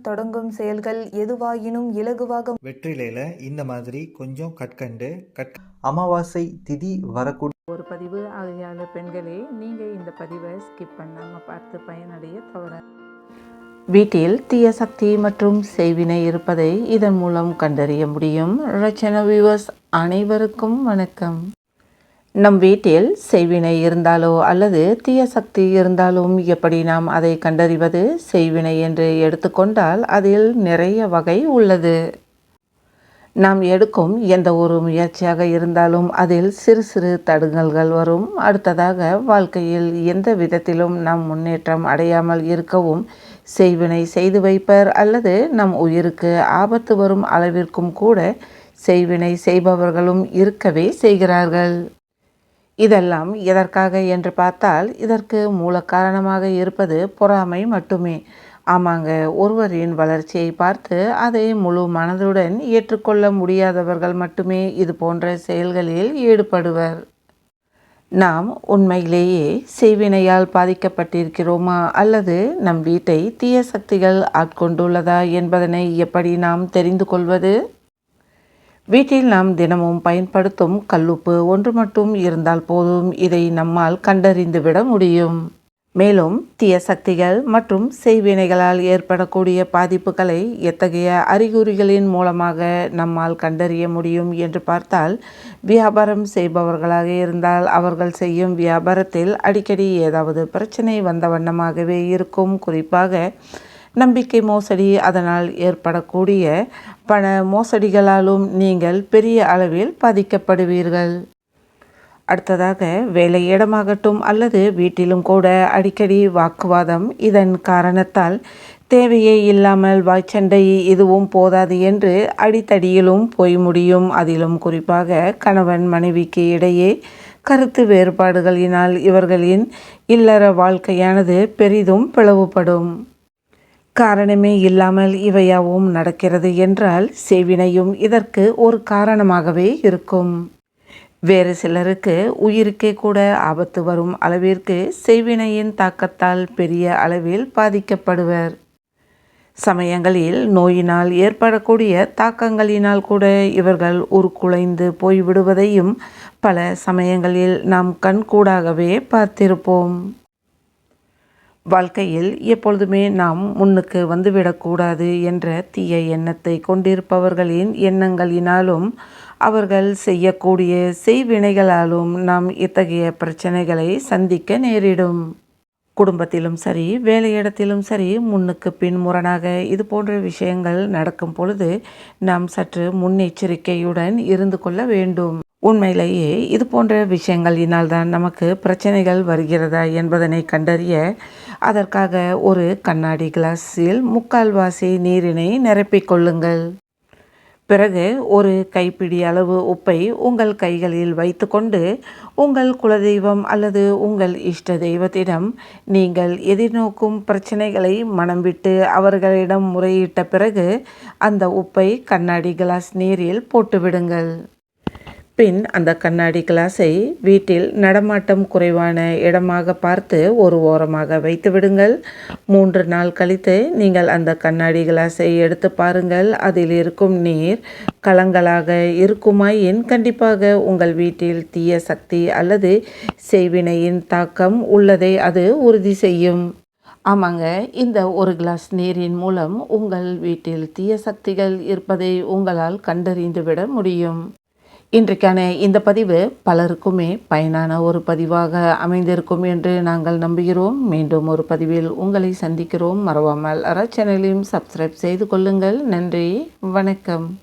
தொடங்கும் செயல்கள் எதுவாயினும் இலகுவாக வெற்றிலையில் இந்த மாதிரி கொஞ்சம் கற்கண்டு கற் அமாவாசை திதி வரக்கூடிய ஒரு பதிவு ஆகையால் பெண்களே நீங்கள் இந்த பதிவை ஸ்கிப் பண்ணாமல் பார்த்து பயனடைய தவற. வீட்டில் தீய சக்தி மற்றும் செய்வினை இருப்பதை இதன் மூலம் கண்டறிய முடியும். ரச்சன வியூவர்ஸ் அனைவருக்கும் வணக்கம். நம் வீட்டில் செய்வினை இருந்தாலோ அல்லது தீய சக்தி இருந்தாலும் எப்படி நாம் அதை கண்டறிவது? செய்வினை என்று எடுத்துக்கொண்டால் அதில் நிறைய வகை உள்ளது. நாம் எடுக்கும் எந்த ஒரு முயற்சியாக இருந்தாலும் அதில் சிறு சிறு தடுங்கல்கள் வரும். அடுத்ததாக வாழ்க்கையில் எந்த விதத்திலும் நாம் முன்னேற்றம் அடையாமல் இருக்கவும் செய்வினை செய்து வைப்பர் அல்லது நம் உயிருக்கு ஆபத்து வரும் அளவிற்கும் கூட செய்வினை செய்பவர்களும் இருக்கவே செய்கிறார்கள். இதெல்லாம் எதற்காக என்று பார்த்தால் இதற்கு மூல காரணமாக இருப்பது பொறாமை மட்டுமே. ஆமாங்க ஒருவரின் வளர்ச்சியை பார்த்து அதை முழு மனதுடன் ஏற்றுக்கொள்ள முடியாதவர்கள் மட்டுமே இது போன்ற செயல்களில் ஈடுபடுவர். நாம் உண்மையிலேயே செய்வினையால் பாதிக்கப்பட்டிருக்கிறோமா அல்லது நம் வீட்டை தீய சக்திகள் ஆட்கொண்டுள்ளதா என்பதனை எப்படி நாம் தெரிந்து கொள்வது? வீட்டில் நாம் தினமும் பயன்படுத்தும் கல்லுப்பு ஒன்று மட்டும் இருந்தால் போதும். இதை நம்மால் கண்டறிந்துவிட முடியும். மேலும் தீய சக்திகள் மற்றும் செய்வினைகளால் ஏற்படக்கூடிய பாதிப்புகளை எத்தகைய அறிகுறிகளின் மூலமாக நம்மால் கண்டறிய முடியும் என்று பார்த்தால் வியாபாரம் செய்பவர்களாக இருந்தால் அவர்கள் செய்யும் வியாபாரத்தில் அடிக்கடி ஏதாவது பிரச்சனை வந்த வண்ணமாகவே இருக்கும். குறிப்பாக நம்பிக்கை மோசடி அதனால் ஏற்படக்கூடிய பண மோசடிகளாலும் நீங்கள் பெரிய அளவில் பாதிக்கப்படுவீர்கள். அடுத்ததாக வேலை இடமாகட்டும் அல்லது வீட்டிலும் கூட அடிக்கடி வாக்குவாதம் இதன் காரணத்தால் தேவையே இல்லாமல் வாய்ச்சண்டை இதுவும் போதாது என்று அடித்தடியிலும் போய் முடியும். அதிலும் குறிப்பாக கணவன் மனைவிக்கு இடையே கருத்து வேறுபாடுகளினால் இவர்களின் இல்லற வாழ்க்கையானது பெரிதும் பிளவுபடும். காரணமே இல்லாமல் இவையாவும் நடக்கிறது என்றால் செவினையும் இதற்கு ஒரு காரணமாகவே இருக்கும். வேறு சிலருக்கு உயிருக்கே கூட ஆபத்து வரும் அளவிற்கு செய்வினையின் தாக்கத்தால் பெரிய அளவில் பாதிக்கப்படுவர். சமயங்களில் நோயினால் ஏற்படக்கூடிய தாக்கங்களினால் கூட இவர்கள் உருக்குலைந்து போய்விடுவதையும் பல சமயங்களில் நாம் கண்கூடாகவே பார்த்திருப்போம். வாழ்க்கையில் எப்பொழுதுமே நாம் முன்னுக்கு வந்துவிடக்கூடாது என்ற தீய எண்ணத்தை கொண்டிருப்பவர்களின் எண்ணங்களினாலும் அவர்கள் செய்யக்கூடிய செய்வினைகளாலும் நாம் இத்தகைய பிரச்சனைகளை சந்திக்க நேரிடும். குடும்பத்திலும் சரி வேலையிடத்திலும் சரி முன்னுக்கு பின் முரணாக இது போன்ற விஷயங்கள் நடக்கும் பொழுது நாம் சற்று முன்னெச்சரிக்கையுடன் இருந்து கொள்ள வேண்டும். உண்மையிலேயே இது போன்ற விஷயங்களினால் தான் நமக்கு பிரச்சனைகள் வருகிறதா என்பதனை கண்டறிய அதற்காக ஒரு கண்ணாடி கிளாஸில் முக்கால்வாசி நீரினை நிரப்பிக்கொள்ளுங்கள் பிறகு ஒரு கைப்பிடி அளவு உப்பை உங்கள் கைகளில் வைத்துக்கொண்டு உங்கள் குலதெய்வம் அல்லது உங்கள் இஷ்ட தெய்வத்திடம் நீங்கள் எதிர்நோக்கும் பிரச்சனைகளை மனம் விட்டு அவர்களிடம் முறையிட்ட பிறகு அந்த உப்பை கண்ணாடி கிளாஸ் நீரில் போட்டுவிடுங்கள். பின் அந்த கண்ணாடி கிளாஸை வீட்டில் நடமாட்டம் குறைவான இடமாக பார்த்து ஒரு ஓரமாக வைத்து விடுங்கள். மூன்று நாள் கழித்து நீங்கள் அந்த கண்ணாடி கிளாஸை எடுத்து பாருங்கள். அதில் இருக்கும் நீர் கலங்களாக இருக்குமாயின் கண்டிப்பாக உங்கள் வீட்டில் தீய சக்தி அல்லது செய்வினையின் தாக்கம் உள்ளதை அது உறுதி செய்யும். ஆமாங்க இந்த ஒரு கிளாஸ் நீரின் மூலம் உங்கள் வீட்டில் தீய சக்திகள் இருப்பதை உங்களால் கண்டறிந்துவிட முடியும். இன்றைக்கான இந்த பதிவு பலருக்குமே பயனான ஒரு பதிவாக அமைந்திருக்கும் என்று நாங்கள் நம்புகிறோம். மீண்டும் ஒரு பதிவில் உங்களை சந்திக்கிறோம். மறவாமல் அற சேனலையும் சப்ஸ்கிரைப் செய்து கொள்ளுங்கள். நன்றி. வணக்கம்.